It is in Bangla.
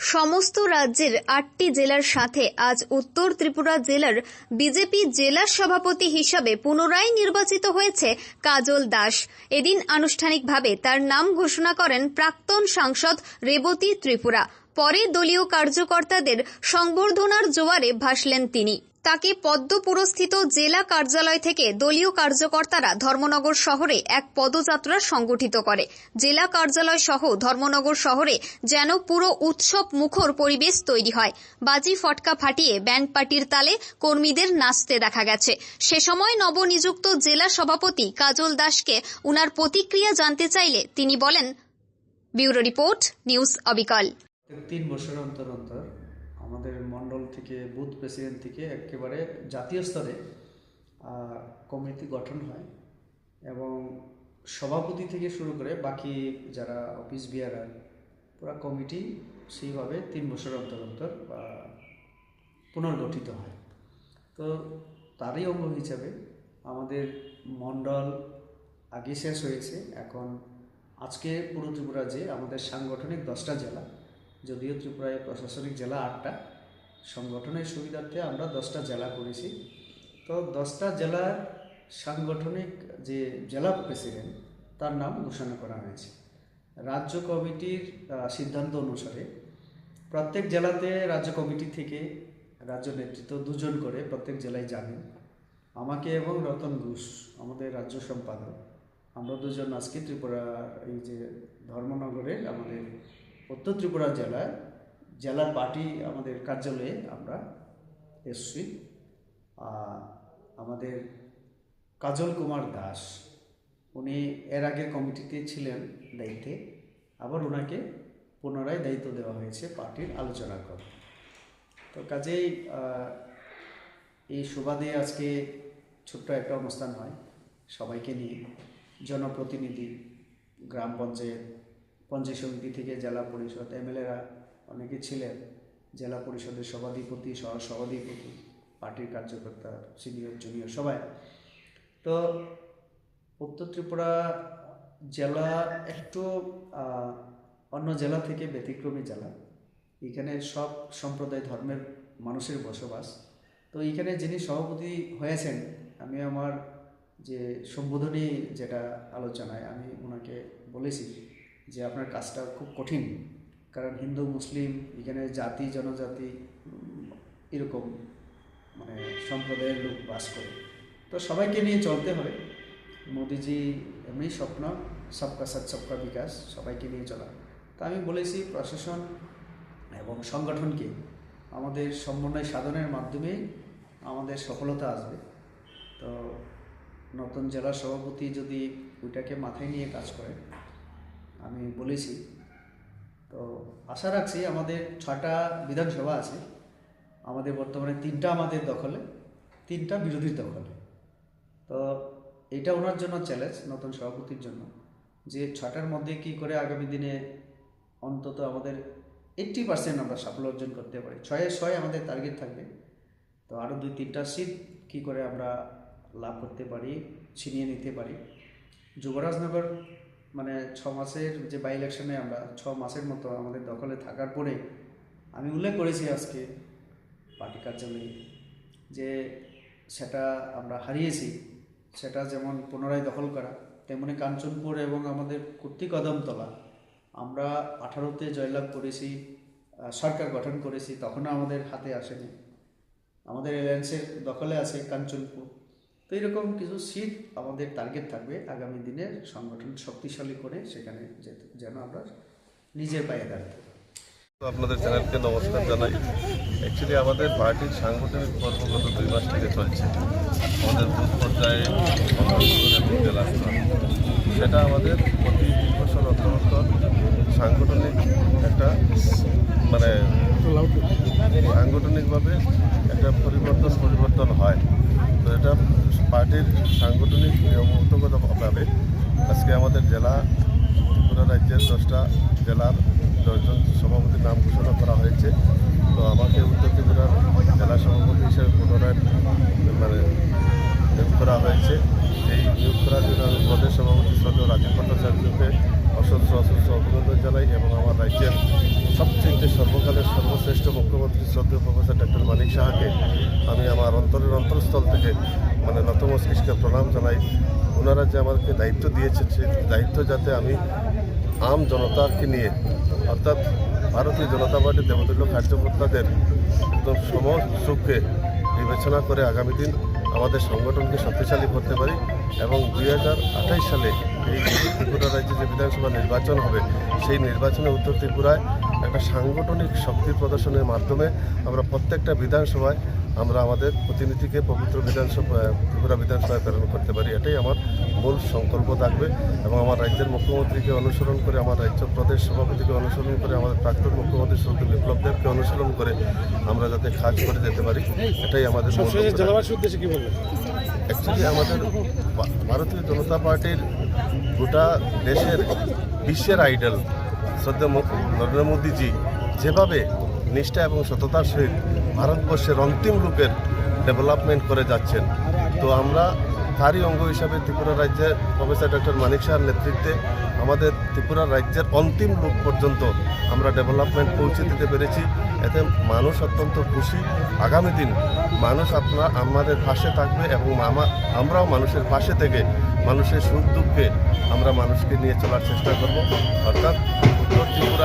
সমস্ত রাজ্যের আটটি জেলার সাথে আজ উত্তর ত্রিপুরা জেলার বিজেপি জেলা সভাপতি হিসাবে পুনরায় নির্বাচিত হয়েছে কাজল দাস। এদিন আনুষ্ঠানিকভাবে তার নাম ঘোষণা করেন প্রাক্তন সাংসদ রেবতী ত্রিপুরা। পরে দলীয় কার্যকর্তাদের সংবর্ধনার জোয়ারে ভাসলেন তিনি। তাকে পদ্মপুরস্থিত জেলা কার্যালয় থেকে দলীয় কার্যকর্তারা ধর্মনগর শহরে এক পদযাত্রা সংগঠিত করে। জেলা কার্যালয় সহ ধর্মনগর শহরে যেন পুরো উৎসব মুখর পরিবেশ তৈরি হয়। বাজি ফটকা ফাটিয়ে ব্যান্ড পার্টির তালে কর্মীদের নাচতে দেখা গেছে। সে সময় নবনিযুক্ত জেলা সভাপতি কাজল দাসকে উনার প্রতিক্রিয়া জানতে চাইলে তিনি বলেন, ব্যুরো রিপোর্ট, নিউজ অবিকল। তিন বছর অন্তর অন্তর থেকে, বুথ প্রেসিডেন্ট থেকে একেবারে জাতীয় স্তরে কমিটি গঠন হয় এবং সভাপতি থেকে শুরু করে বাকি যারা অফিস বিয়ারার, পুরো কমিটি সেইভাবে তিন বছর অন্তর অন্তর পুনর্গঠিত হয়। তো তারই অঙ্গ হিসাবে আমাদের মণ্ডল আগে শেষ হয়েছে। এখন আজকে পুরো ত্রিপুরা যে আমাদের সাংগঠনিক দশটা জেলা, যদিও ত্রিপুরায় প্রশাসনিক জেলা আটটা সংগঠনের সুবিধার্থে আমরা দশটা জেলা করেছি। তো দশটা জেলার সাংগঠনিক যে জেলা প্রেসিডেন্ট, তার নাম ঘোষণা করা হয়েছে। রাজ্য কমিটির সিদ্ধান্ত অনুসারে প্রত্যেক জেলাতে রাজ্য কমিটি থেকে রাজ্য নেতৃত্ব দুজন করে প্রত্যেক জেলায় যাবেন। আমাকে এবং রতন ঘোষ, আমাদের রাজ্য সম্পাদক। আমরা দুজন আজকে ত্রিপুরা এই যে ধর্মনগরের আমাদের উত্তর ত্রিপুরা জেলায় জেলার পার্টি আমাদের কার্যালয়ে আমরা এসছি। আমাদের কাজল কুমার দাস, উনি এর আগের কমিটিতে ছিলেন দায়িত্বে, আবার ওনাকে পুনরায় দায়িত্ব দেওয়া হয়েছে পার্টির আলোচনা কর তো কাজেই এই সুবাদে আজকে ছোট্ট একটা অনুষ্ঠান হয় সবাইকে নিয়ে। জনপ্রতিনিধি, গ্রাম পঞ্চায়েত পঞ্চায়েত সমিতি থেকে জেলা পরিষদ এমএলএরা অনেকে ছিলেন জেলা পরিষদের সভাধিপতি, সহ সভাধিপতি, পার্টির কার্যকর্তা, সিনিয়র, জুনিয়র, সবাই। তো উত্তর ত্রিপুরা জেলা একটু অন্য জেলা থেকে ব্যতিক্রমী জেলা। এখানে সব সম্প্রদায় ধর্মের মানুষের বসবাস। তো এখানে যিনি সভাপতি হয়েছেন, আমি আমার যে সম্বোধনী যেটা আলোচনায় আমি ওনাকে বলেছি যে আপনার কাজটা খুব কঠিন। কারণ হিন্দু, মুসলিম, এখানে জাতি, জনজাতি এরকম মানে সম্প্রদায়ের লোক বাস করে। তো সবাইকে নিয়ে চলতে হবে। মোদিজি এমনি স্বপ্ন, সবকা সাথ, সবকা বিকাশ, সবাইকে নিয়ে চলা। তা আমি বলেছি প্রশাসন এবং সংগঠনকে, আমাদের সমন্বয় সাধনের মাধ্যমে আমাদের সফলতা আসবে। তো নতুন জেলা সভাপতি যদি ওইটাকে মাথায় নিয়ে কাজ করে আমি বলেছি তো আশা রাখছি আমাদের ছটা বিধানসভা আছে। আমাদের বর্তমানে তিনটা আমাদের দখলে, তিনটা বিরোধীর দখলে। তো এটা ওনার জন্য চ্যালেঞ্জ নতুন সভাপতির জন্য। যে ছটার মধ্যে কি করে আগামী দিনে অন্তত আমাদের এইট্টি পার্সেন্ট আমরা সাফল্য অর্জন করতে পারি। ছয়ে ছয় আমাদের টার্গেট থাকবে। তো আরও দুই তিনটা সিট কী করে আমরা লাভ করতে পারি, ছিনিয়ে নিতে পারি। যুবরাজনগর মানে ছ মাসের যে বাই ইলেকশনে আমরা, ছ মাসের মতো আমাদের দখলে থাকার পরে আমি উল্লেখ করেছি আজকে পার্টি কার্যালয়ে যে সেটা আমরা হারিয়েছি, সেটা যেমন পুনরায় দখল করা, তেমনি কাঞ্চনপুর এবং আমাদের কুর্তি কদমতলা আমরা আঠারোতে জয়লাভ করেছি সরকার গঠন করেছি, তখনও আমাদের হাতে আসেনি। আমাদের এলায়েন্সের দখলে আছে কাঞ্চনপুর। তো এরকম কিছু সিট আমাদের টার্গেট থাকবে আগামী দিনে সংগঠন শক্তিশালী করে সেখানে যেন আমরা নিজের পায়ে দাঁড়াতে আপনাদের চ্যানেলকে নমস্কার জানাই। অ্যাকচুয়ালি আমাদের পার্টির সাংগঠনিক কর্ম গত দুই মাস থেকে চলছে। আমাদের বুথ পর্যায়ে জেলা সেটা আমাদের প্রতি তিন বছর অন্তর সাংগঠনিক একটা মানে সাংগঠনিকভাবে একটা পরিবর্তন পরিবর্তন হয়। তো এটা পার্টির সাংগঠনিক নিয়মগতভাবে আজকে আমাদের জেলা ত্রিপুরা রাজ্যের দশটা জেলার দশজন সভাপতির নাম ঘোষণা করা হয়েছে। তো আমাকে উত্তর ত্রিপুরার জেলা সভাপতি হিসেবে পুনরায় মানে নিয়োগ করা হয়েছে। এই নিয়োগ করার জন্য আমি প্রদেশ সভাপতি সদর রাজীব ভট্টাচার্যকে অসংখ্য অসংখ্য অভিনন্দন জানাই এবং আমার রাজ্যের সবচেয়ে সর্বকালের সর্বশ্রেষ্ঠ মুখ্যমন্ত্রী শ্রদ্ধেয় প্রফেসর মানিক সাহাকে আমি আমার অন্তরের অন্তরস্থল থেকে মানে নতমস্তিষ্কে প্রণাম জানাই। ওনারা যে আমাকে দায়িত্ব দিয়েছে দায়িত্ব যাতে আমি আম জনতাকে নিয়ে, অর্থাৎ ভারতীয় জনতা পার্টির দেবতুল্য কার্যকর্তাদের একদম সমসুখকে বিবেচনা করে আগামী দিন আমাদের সংগঠনকে শক্তিশালী করতে পারি। এবং দুই সালে এই ত্রিপুরা রাজ্যে যে বিধানসভা নির্বাচন হবে, সেই নির্বাচনে উত্তর ত্রিপুরায় একটা সাংগঠনিক শক্তি প্রদর্শনের মাধ্যমে আমরা প্রত্যেকটা বিধানসভায় আমরা আমাদের প্রতিনিধিকে পবিত্র বিধানসভা ত্রিপুরা বিধানসভায় প্রেরণ করতে পারি। এটাই আমার মূল সংকল্প থাকবে এবং আমার রাজ্যের মুখ্যমন্ত্রীকে অনুসরণ করে আমার রাজ্য প্রদেশ সভাপতিকে অনুসরণ করে আমাদের প্রাক্তন মুখ্যমন্ত্রী শ্রদ্ধ বিপ্লব দেবকে অনুসরণ করে আমরা যাতে কাজ করে যেতে পারি। এটাই আমাদের অ্যাকচুয়ালি আমাদের ভারতীয় জনতা পার্টির গোটা দেশের বিশ্বের আইডল শ্রদ্ধা নরেন্দ্র মোদীজি যেভাবে নিষ্ঠা এবং সততার সহিত ভারতবর্ষের অন্তিম লোকের ডেভেলপমেন্ট করে যাচ্ছেন। তো আমরা তারই অঙ্গ হিসাবে ত্রিপুরা রাজ্যের প্রফেসর ডক্টর মানিক শাহর নেতৃত্বে আমাদের ত্রিপুরা রাজ্যের অন্তিম লোক পর্যন্ত আমরা ডেভেলপমেন্ট পৌঁছে দিতে পেরেছি। এতে মানুষ অত্যন্ত খুশি। আগামী দিন মানুষ আপনার আমাদের পাশে থাকবে এবং আমা- আমরাও মানুষের পাশে থেকে মানুষের সুখ দুঃখে আমরা মানুষকে নিয়ে চলার চেষ্টা করব। অর্থাৎ উত্তর জনসাধারণ